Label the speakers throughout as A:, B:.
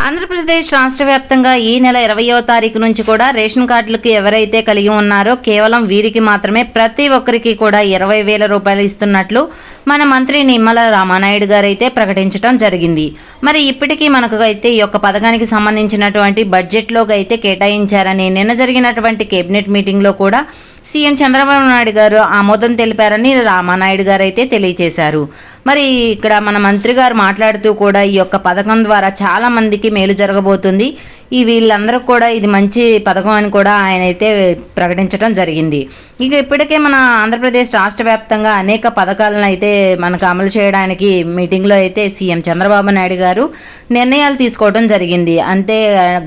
A: ఆంధ్రప్రదేశ్ రాష్ట్ర వ్యాప్తంగా ఈ నెల ఇరవయో తారీఖు నుంచి కూడా రేషన్ కార్డులకు ఎవరైతే కలిగి ఉన్నారో కేవలం వీరికి మాత్రమే ప్రతి ఒక్కరికి కూడా ఇరవై వేల రూపాయలు ఇస్తున్నట్లు మన మంత్రి నిమ్మల రామానాయుడు గారు అయితే ప్రకటించడం జరిగింది. మరి ఇప్పటికీ మనకు అయితే ఈ యొక్క పథకానికి సంబంధించినటువంటి బడ్జెట్లోకి అయితే కేటాయించారని నిన్న జరిగినటువంటి కేబినెట్ మీటింగ్లో కూడా సీఎం చంద్రబాబు నాయుడు గారు ఆమోదం తెలిపారని రామానాయుడు గారు అయితే తెలియజేశారు మరి ఇక్కడ మన మంత్రి గారు మాట్లాడుతూ కూడా ఈ యొక్క పథకం ద్వారా చాలా మందికి మేలు జరగబోతుంది. ఈ వీళ్ళందరూ కూడా ఇది మంచి పథకం అని కూడా ఆయన అయితే ప్రకటించడం జరిగింది. ఇక ఇప్పటికే మన ఆంధ్రప్రదేశ్ రాష్ట్ర వ్యాప్తంగా అనేక పథకాలను అయితే మనకు అమలు చేయడానికి మీటింగ్లో అయితే సీఎం చంద్రబాబు నాయుడు గారు నిర్ణయాలు తీసుకోవడం జరిగింది. అంతే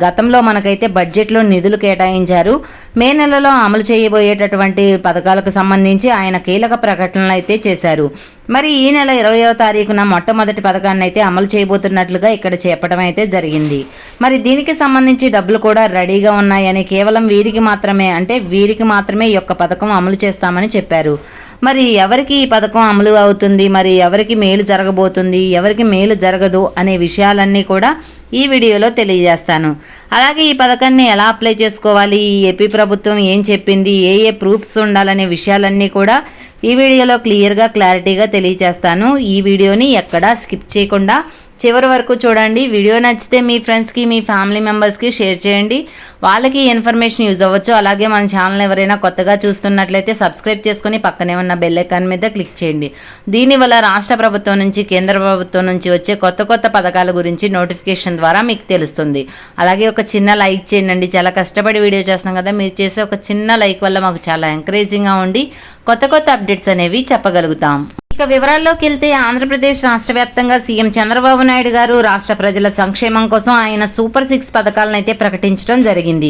A: గతంలో మనకైతే బడ్జెట్లో నిధులు కేటాయించారు. మే నెలలో అమలు చేయబోయేటటువంటి పథకాలకు సంబంధించి ఆయన కీలక ప్రకటనలు అయితే చేశారు. మరి ఈ నెల ఇరవయో తారీఖున మొట్టమొదటి పథకాన్ని అయితే అమలు చేయబోతున్నట్లుగా ఇక్కడ చెప్పడం అయితే జరిగింది. మరి దీనికి సంబంధించి డబ్బులు కూడా రెడీగా ఉన్నాయని కేవలం వీరికి మాత్రమే అంటే వీరికి మాత్రమే ఈ యొక్క పథకం అమలు చేస్తామని చెప్పారు. మరి ఎవరికి ఈ పథకం అమలు అవుతుంది? మరి ఎవరికి మేలు జరగబోతుంది? ఎవరికి మేలు జరగదు? అనే విషయాలన్నీ కూడా ఈ వీడియోలో తెలియజేస్తాను. అలాగే ఈ పథకాన్ని ఎలా అప్లై చేసుకోవాలి? ఈ ఏపీ ప్రభుత్వం ఏం చెప్పింది? ఏ ఏ ప్రూఫ్స్ ఉండాలనే విషయాలన్నీ కూడా ఈ వీడియోలో క్లియర్గా క్లారిటీగా తెలియజేస్తాను. ఈ వీడియోని ఎక్కడా స్కిప్ చేయకుండా చివరి వరకు చూడండి. వీడియో నచ్చితే మీ ఫ్రెండ్స్కి మీ ఫ్యామిలీ మెంబర్స్కి షేర్ చేయండి. వాళ్ళకి ఇన్ఫర్మేషన్ యూజ్ అవ్వచ్చు. అలాగే మన ఛానల్ ఎవరైనా కొత్తగా చూస్తున్నట్లయితే సబ్స్క్రైబ్ చేసుకుని పక్కనే ఉన్న బెల్ ఐకాన్ మీద క్లిక్ చేయండి. దీనివల్ల రాష్ట్ర ప్రభుత్వం నుంచి కేంద్ర ప్రభుత్వం నుంచి వచ్చే కొత్త కొత్త పథకాల గురించి నోటిఫికేషన్ ద్వారా మీకు తెలుస్తుంది. అలాగే ఒక చిన్న లైక్ చేయండి. చాలా కష్టపడి వీడియో చేస్తున్నాం కదా మీరు చేసే ఒక చిన్న లైక్ వల్ల మాకు చాలా ఎంకరేజింగ్గా ఉండి కొత్త కొత్త అప్డేట్స్ అనేవి చెప్పగలుగుతాం. ఇక వివరాల్లోకి వెళ్తే ఆంధ్రప్రదేశ్ రాష్ట్ర వ్యాప్తంగా సీఎం చంద్రబాబు నాయుడు గారు రాష్ట్ర ప్రజల సంక్షేమం కోసం ఆయన సూపర్ సిక్స్ పథకాలను అయితే ప్రకటించడం జరిగింది.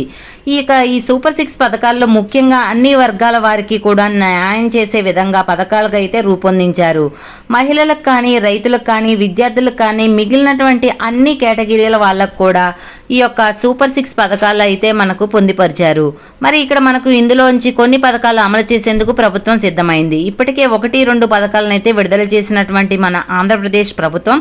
A: ఇక ఈ సూపర్ సిక్స్ పథకాల్లో ముఖ్యంగా అన్ని వర్గాల వారికి కూడా న్యాయం చేసే విధంగా పథకాలకు అయితే రూపొందించారు. మహిళలకు కానీ రైతులకు కానీ విద్యార్థులకు కానీ మిగిలినటువంటి అన్ని కేటగిరీల వాళ్ళకు కూడా ఈ యొక్క సూపర్ సిక్స్ పథకాలు అయితే మనకు పొందిపరిచారు. మరి ఇక్కడ మనకు ఇందులోంచి కొన్ని పథకాలు అమలు చేసేందుకు ప్రభుత్వం సిద్ధమైంది. ఇప్పటికే ఒకటి రెండు పథకాలను అయితే విడుదల చేసినటువంటి మన ఆంధ్రప్రదేశ్ ప్రభుత్వం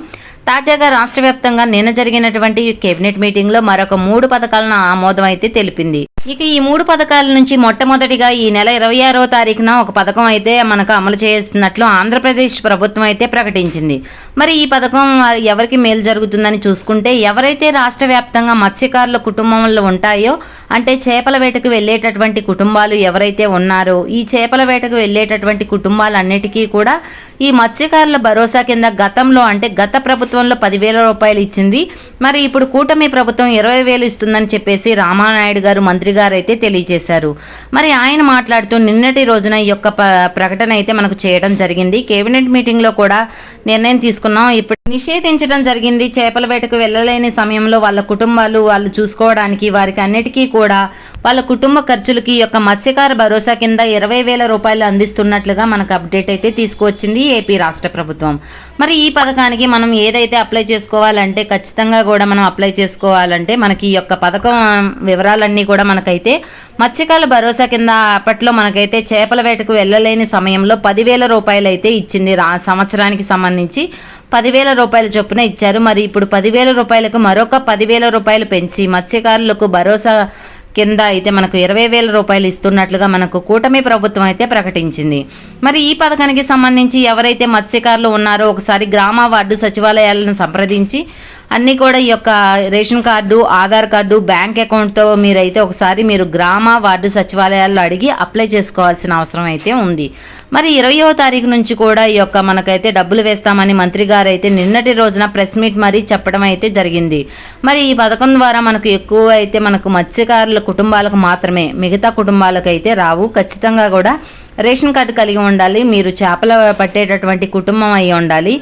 A: తాజాగా రాష్ట్ర వ్యాప్తంగా నిన్న జరిగినటువంటి కేబినెట్ మీటింగ్లో మరొక మూడు పథకాలను ఆమోదం అయితే తెలిపింది. ఇక ఈ మూడు పథకాల నుంచి మొట్టమొదటిగా ఈ నెల ఇరవై ఆరో తారీఖున ఒక పథకం అయితే మనకు అమలు చేస్తున్నట్లు ఆంధ్రప్రదేశ్ ప్రభుత్వం అయితే ప్రకటించింది. మరి ఈ పథకం ఎవరికి మేలు జరుగుతుందని చూసుకుంటే ఎవరైతే రాష్ట్ర వ్యాప్తంగా మత్స్యకారుల కుటుంబంలో ఉంటాయో అంటే చేపల వేటకు వెళ్ళేటటువంటి కుటుంబాలు ఎవరైతే ఉన్నారో ఈ చేపల వేటకు వెళ్ళేటటువంటి కుటుంబాలన్నిటికీ కూడా ఈ మత్స్యకారుల భరోసా కింద గతంలో అంటే గత ప్రభుత్వంలో పదివేల రూపాయలు ఇచ్చింది. మరి ఇప్పుడు కూటమి ప్రభుత్వం ఇరవై వేలు ఇస్తుందని చెప్పేసి రామానాయుడు గారు మంత్రి గారు అయితే తెలియజేశారు. మరి ఆయన మాట్లాడుతూ నిన్నటి రోజున ఈ యొక్క ప్రకటన అయితే మనకు చేయడం జరిగింది. కేబినెట్ మీటింగ్లో కూడా నిర్ణయం తీసుకున్నాం. ఇప్పుడు నిషేధించడం జరిగింది. చేపల వేటకు వెళ్ళలేని సమయంలో వాళ్ళ కుటుంబాలు వాళ్ళు చూసుకోవడానికి వారికి అన్నిటికీ కూడా వాళ్ళ కుటుంబ ఖర్చులకి యొక్క మత్స్యకార భరోసా కింద ఇరవై వేల రూపాయలు అందిస్తున్నట్లుగా మనకు అప్డేట్ అయితే తీసుకువచ్చింది ఏపీ రాష్ట్ర ప్రభుత్వం. మరి ఈ పథకానికి మనం ఏదైతే అప్లై చేసుకోవాలంటే ఖచ్చితంగా కూడా మనం అప్లై చేసుకోవాలంటే మనకి ఈ యొక్క పథకం వివరాలన్నీ కూడా మనకైతే మత్స్యకాల భరోసా కింద అప్పట్లో మనకైతే చేపల వేటకు వెళ్ళలేని సమయంలో పదివేల రూపాయలు అయితే ఇచ్చింది రా సంవత్సరానికి సంబంధించి. పదివేల రూపాయల చొప్పున ఇచ్చారు. మరి ఇప్పుడు పదివేల రూపాయలకు మరొక పదివేల రూపాయలు పెంచి మత్స్యకారులకు భరోసా కింద అయితే మనకు ఇరవై వేల రూపాయలు ఇస్తున్నట్లుగా మనకు కూటమి ప్రభుత్వం అయితే ప్రకటించింది. మరి ఈ పథకానికి సంబంధించి ఎవరైతే మత్స్యకారులు ఉన్నారో ఒకసారి గ్రామ వార్డు సచివాలయాలను సంప్రదించి అన్నీ కూడా ఈ యొక్క ration card Aadhaar card bank అకౌంట్తో మీరైతే ఒకసారి మీరు గ్రామ వార్డు సచివాలయాల్లో అడిగి అప్లై చేసుకోవాల్సిన అవసరం అయితే ఉంది. మరి ఇరవయో తారీఖు నుంచి కూడా ఈ యొక్క మనకైతే డబ్బులు వేస్తామని మంత్రి గారు అయితే నిన్నటి రోజున ప్రెస్ మీట్ మరీ చెప్పడం అయితే జరిగింది. మరి ఈ పథకం ద్వారా మనకు ఎక్కువ అయితే మనకు మత్స్యకారుల కుటుంబాలకు మాత్రమే మిగతా కుటుంబాలకు అయితే రావు. ఖచ్చితంగా కూడా రేషన్ కార్డు కలిగి ఉండాలి. మీరు చేపలు పట్టేటటువంటి కుటుంబం అయి ఉండాలి.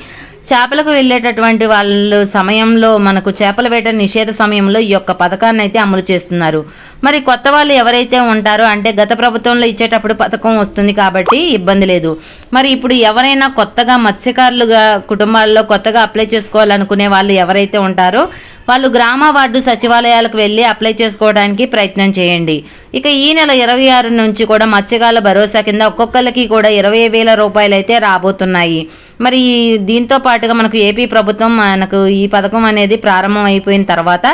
A: చేపలకు వెళ్ళేటటువంటి వాళ్ళు సమయంలో మనకు చేపల వేట నిషేధ సమయంలో ఈ యొక్క పథకాన్ని అయితే అమలు చేస్తున్నారు. మరి కొత్త వాళ్ళు ఎవరైతే ఉంటారో అంటే గత ప్రభుత్వంలో ఇచ్చేటప్పుడు పథకం వస్తుంది కాబట్టి ఇబ్బంది లేదు. మరి ఇప్పుడు ఎవరైనా కొత్తగా మత్స్యకారులుగా కుటుంబాల్లో కొత్తగా అప్లై చేసుకోవాలనుకునే వాళ్ళు ఎవరైతే ఉంటారో వాళ్ళు గ్రామ వార్డు సచివాలయాలకు వెళ్ళి అప్లై చేసుకోవడానికి ప్రయత్నం చేయండి. ఇక ఈ నెల ఇరవై ఆరు నుంచి కూడా మత్స్యకారుల భరోసా కింద ఒక్కొక్కరికి కూడా ఇరవై వేల రూపాయలు అయితే రాబోతున్నాయి. మరి దీంతో పాటుగా మనకు ఏపీ ప్రభుత్వం మనకు ఈ పథకం అనేది ప్రారంభం అయిపోయిన తర్వాత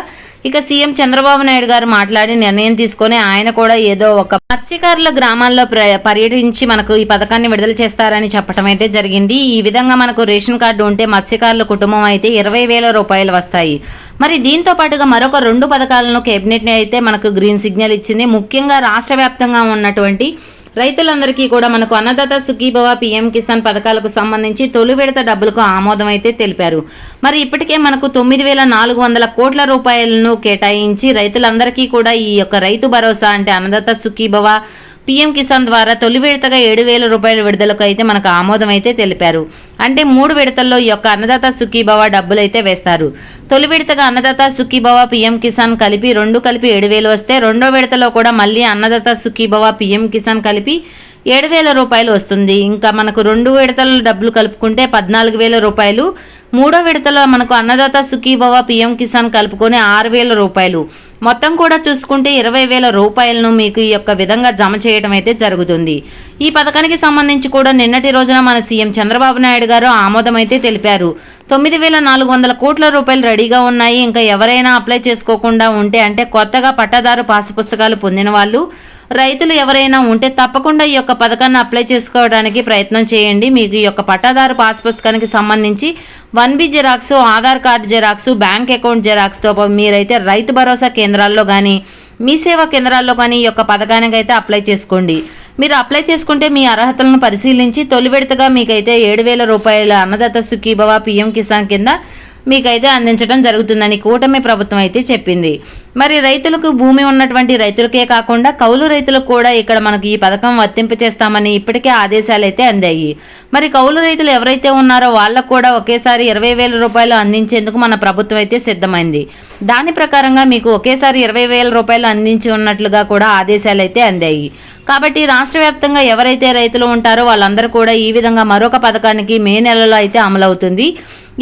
A: ఇక సీఎం చంద్రబాబు నాయుడు గారు మాట్లాడి నిర్ణయం తీసుకొని ఆయన కూడా ఏదో ఒక మత్స్యకారుల గ్రామాల్లో ప్ర- పర్యటించి మనకు ఈ పథకాన్ని విడుదల చేస్తారని చెప్పడం అయితే జరిగింది. ఈ విధంగా మనకు రేషన్ కార్డు ఉంటే మత్స్యకారుల కుటుంబం అయితే ఇరవై వేల రూపాయలు వస్తాయి. మరి దీంతో పాటుగా మరొక రెండు పథకాలను కేబినెట్ అయితే మనకు గ్రీన్ సిగ్నల్ ఇచ్చింది. ముఖ్యంగా రాష్ట్ర వ్యాప్తంగా ఉన్నటువంటి రైతులందరికీ కూడా మనకు అన్నదాత సుఖీభవ పీఎం కిసాన్ పథకాలకు సంబంధించి తొలి విడత డబ్బులకు ఆమోదం అయితే తెలిపారు. మరి ఇప్పటికే మనకు తొమ్మిది వేల నాలుగు వందల కోట్ల రూపాయలను కేటాయించి రైతులందరికీ కూడా ఈ యొక్క రైతు భరోసా అంటే అన్నదాత సుఖీభవ పీఎం కిసాన్ ద్వారా తొలి విడతగా ఏడు వేల రూపాయల విడుదలకు అయితే మనకు ఆమోదం అయితే తెలిపారు. అంటే మూడు విడతల్లో ఈ యొక్క అన్నదాత సుఖీభవ డబ్బులు అయితే వేస్తారు. తొలి విడతగా అన్నదాత సుఖీభవ పీఎం కిసాన్ కలిపి రెండు కలిపి ఏడు వేలు వస్తే రెండో విడతలో కూడా మళ్ళీ అన్నదాత సుఖీభవ పీఎం కిసాన్ కలిపి ఏడు వేల రూపాయలు వస్తుంది. ఇంకా మనకు రెండు విడతల డబ్బులు కలుపుకుంటే పద్నాలుగు వేల రూపాయలు. మూడో విడతలో మనకు అన్నదాత సుఖీభవ పీఎం కిసాన్ కలుపుకొని ఆరు వేల రూపాయలు. మొత్తం కూడా చూసుకుంటే ఇరవై వేల రూపాయలను మీకు ఈ యొక్క విధంగా జమ చేయడం అయితే జరుగుతుంది. ఈ పథకానికి సంబంధించి కూడా నిన్నటి రోజున మన సీఎం చంద్రబాబు నాయుడు గారు ఆమోదం అయితే తెలిపారు. తొమ్మిది వేల నాలుగు వందల కోట్ల రూపాయలు రెడీగా ఉన్నాయి. ఇంకా ఎవరైనా అప్లై చేసుకోకుండా ఉంటే అంటే కొత్తగా పట్టాదారు పాసు పుస్తకాలు పొందిన వాళ్ళు రైతులు ఎవరైనా ఉంటే తప్పకుండా ఈ యొక్క పథకాన్ని అప్లై చేసుకోవడానికి ప్రయత్నం చేయండి. మీకు ఈ యొక్క పట్టాదారు పాస్ పుస్తకానికి సంబంధించి one B xerox Aadhaar card xerox bank account జెరాక్స్తో మీరైతే రైతు భరోసా కేంద్రాల్లో కానీ మీ సేవా కేంద్రాల్లో కానీ ఈ యొక్క పథకానికి అయితే అప్లై చేసుకోండి. మీరు అప్లై చేసుకుంటే మీ అర్హతలను పరిశీలించి తొలి విడతగా మీకైతే ఏడు వేల రూపాయల అన్నదాత సుఖీభవ పిఎం కిసాన్ కింద మీకైతే అందించడం జరుగుతుందని కూటమి ప్రభుత్వం అయితే చెప్పింది. మరి రైతులకు భూమి ఉన్నటువంటి రైతులకే కాకుండా కౌలు రైతులకు కూడా ఇక్కడ మనకు ఈ పథకం వర్తింపచేస్తామని ఇప్పటికే ఆదేశాలు అయితే అందాయి. మరి కౌలు రైతులు ఎవరైతే ఉన్నారో వాళ్ళకు కూడా ఒకేసారి ఇరవై వేల రూపాయలు అందించేందుకు మన ప్రభుత్వం అయితే సిద్ధమైంది. దాని ప్రకారంగా మీకు ఒకేసారి ఇరవై వేల రూపాయలు అందించి ఉన్నట్లుగా కూడా ఆదేశాలు అయితే అందాయి. కాబట్టి రాష్ట్ర వ్యాప్తంగా ఎవరైతే రైతులు ఉంటారో వాళ్ళందరూ కూడా ఈ విధంగా మరొక పథకానికి మే నెలలో అయితే అమలవుతుంది.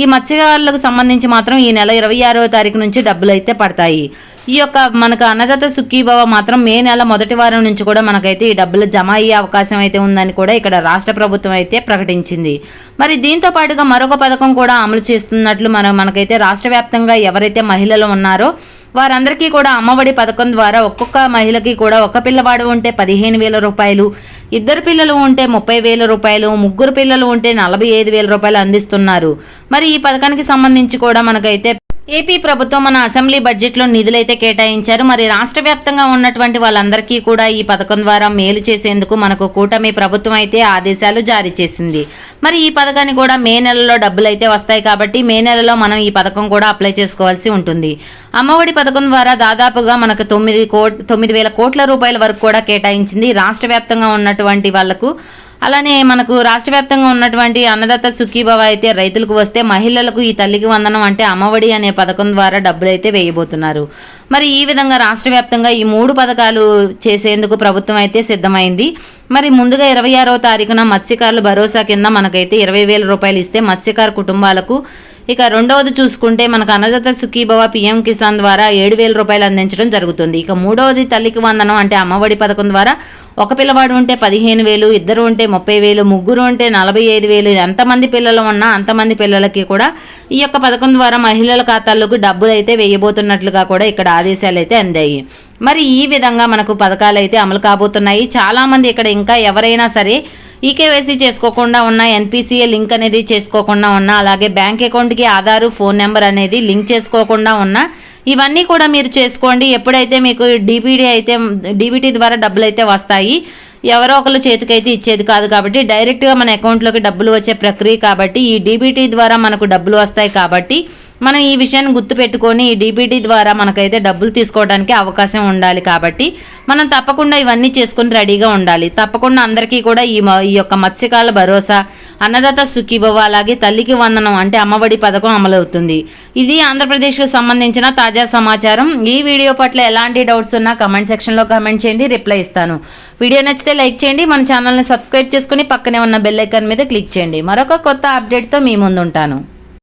A: ఈ మత్స్యకారులకు సంబంధించి మాత్రం ఈ నెల ఇరవై ఆరో తారీఖు నుంచి డబ్బులు అయితే పడతాయి. ఈ యొక్క మనకు అన్నదాత సుఖీభవ మాత్రం మే నెల మొదటి వారం నుంచి కూడా మనకైతే ఈ డబ్బులు జమ అయ్యే అవకాశం అయితే ఉందని కూడా ఇక్కడ రాష్ట్ర ప్రభుత్వం అయితే ప్రకటించింది. మరి దీంతో పాటుగా మరొక పథకం కూడా అమలు చేస్తున్నట్లు మనం మనకైతే రాష్ట్ర వ్యాప్తంగా ఎవరైతే మహిళలు ఉన్నారో వారందరికీ కూడా అమ్మఒడి పథకం ద్వారా ఒక్కొక్క మహిళకి కూడా ఒక పిల్లవాడు ఉంటే పదిహేను వేల రూపాయలు ఇద్దరు పిల్లలు ఉంటే ముప్పై వేల రూపాయలు ముగ్గురు పిల్లలు ఉంటే నలభై ఐదు వేల రూపాయలు అందిస్తున్నారు. మరి ఈ పథకానికి సంబంధించి కూడా మనకైతే ఏపీ ప్రభుత్వం మన అసెంబ్లీ బడ్జెట్లో నిధులైతే కేటాయించారు. మరి రాష్ట్ర వ్యాప్తంగా ఉన్నటువంటి వాళ్ళందరికీ కూడా ఈ పథకం ద్వారా మేలు చేసేందుకు మనకు కూటమి ప్రభుత్వం అయితే ఆదేశాలు జారీ చేసింది. మరి ఈ పథకాన్ని కూడా మే నెలలో డబ్బులు అయితే వస్తాయి కాబట్టి మే నెలలో మనం ఈ పథకం కూడా అప్లై చేసుకోవాల్సి ఉంటుంది. అమ్మఒడి పథకం ద్వారా దాదాపుగా మనకు తొమ్మిది కోట్ తొమ్మిది వేల కోట్ల రూపాయల వరకు కూడా కేటాయించింది. రాష్ట్ర వ్యాప్తంగా ఉన్నటువంటి వాళ్ళకు అలానే మనకు రాష్ట్ర వ్యాప్తంగా ఉన్నటువంటి అన్నదాత సుఖీభవ అయితే రైతులకు వస్తే మహిళలకు ఈ తల్లికి వందనం అంటే అమ్మఒడి అనే పథకం ద్వారా డబ్బులు అయితే వేయబోతున్నారు. మరి ఈ విధంగా రాష్ట్ర వ్యాప్తంగా ఈ మూడు పథకాలు చేసేందుకు ప్రభుత్వం అయితే సిద్ధమైంది. మరి ముందుగా ఇరవై ఆరో తారీఖున మత్స్యకారుల భరోసా కింద మనకైతే ఇరవై వేల రూపాయలు ఇస్తే మత్స్యకారు కుటుంబాలకు ఇక రెండవది చూసుకుంటే మనకు అన్నదాత సుఖీభవ పిఎం కిసాన్ ద్వారా ఏడు వేల రూపాయలు అందించడం జరుగుతుంది. ఇక మూడవది తల్లికి వందనం అంటే అమ్మఒడి పథకం ద్వారా ఒక పిల్లవాడు ఉంటే పదిహేను వేలు ఇద్దరు ఉంటే ముప్పై వేలు ముగ్గురు ఉంటే నలభై ఐదు వేలు ఎంతమంది పిల్లలు ఉన్నా అంతమంది పిల్లలకి కూడా ఈ యొక్క పథకం ద్వారా మహిళల ఖాతాల్లోకి డబ్బులు అయితే వేయబోతున్నట్లుగా కూడా ఇక్కడ ఆదేశాలు అయితే అందాయి. మరి ఈ విధంగా మనకు పథకాలు అయితే అమలు కాబోతున్నాయి. చాలామంది ఇక్కడ ఇంకా ఎవరైనా సరే ఈకేవైసీ చేసుకోకుండా ఉన్న ఎన్పిసిఏ లింక్ అనేది చేసుకోకుండా ఉన్న అలాగే బ్యాంక్ అకౌంట్కి ఆధారు ఫోన్ నెంబర్ అనేది లింక్ చేసుకోకుండా ఉన్న ఇవన్నీ కూడా మీరు చేసుకోండి. ఎప్పుడైతే మీకు డీబీడీ అయితే డీబీటీ ద్వారా డబ్బులు అయితే వస్తాయి ఎవరో ఒకరు చేతికైతే ఇచ్చేది కాదు కాబట్టి డైరెక్ట్గా మన అకౌంట్లోకి డబ్బులు వచ్చే ప్రక్రియ కాబట్టి ఈ డీబీటీ ద్వారా మనకు డబ్బులు వస్తాయి కాబట్టి మనం ఈ విషయాన్ని గుర్తుపెట్టుకొని ఈ డీబీటీ ద్వారా మనకైతే డబ్బులు తీసుకోవడానికి అవకాశం ఉండాలి కాబట్టి మనం తప్పకుండా ఇవన్నీ చేసుకొని రెడీగా ఉండాలి. తప్పకుండా అందరికీ కూడా ఈ మ- ఈ యొక్క మత్స్యకాల భరోసా అన్నదాత సుఖీభవ అలాగే తల్లికి వందనం అంటే అమ్మఒడి పథకం అమలవుతుంది. ఇది ఆంధ్రప్రదేశ్కు సంబంధించిన తాజా సమాచారం. ఈ వీడియో పట్ల ఎలాంటి డౌట్స్ ఉన్నా కమెంట్ సెక్షన్లో కమెంట్ చేయండి రిప్లై ఇస్తాను. వీడియో నచ్చితే లైక్ చేయండి మన ఛానల్ని సబ్స్క్రైబ్ చేసుకుని పక్కనే ఉన్న బెల్ ఐకాన్ మీద క్లిక్ చేయండి. మరొక కొత్త అప్డేట్తో మీ ముందుంటాను.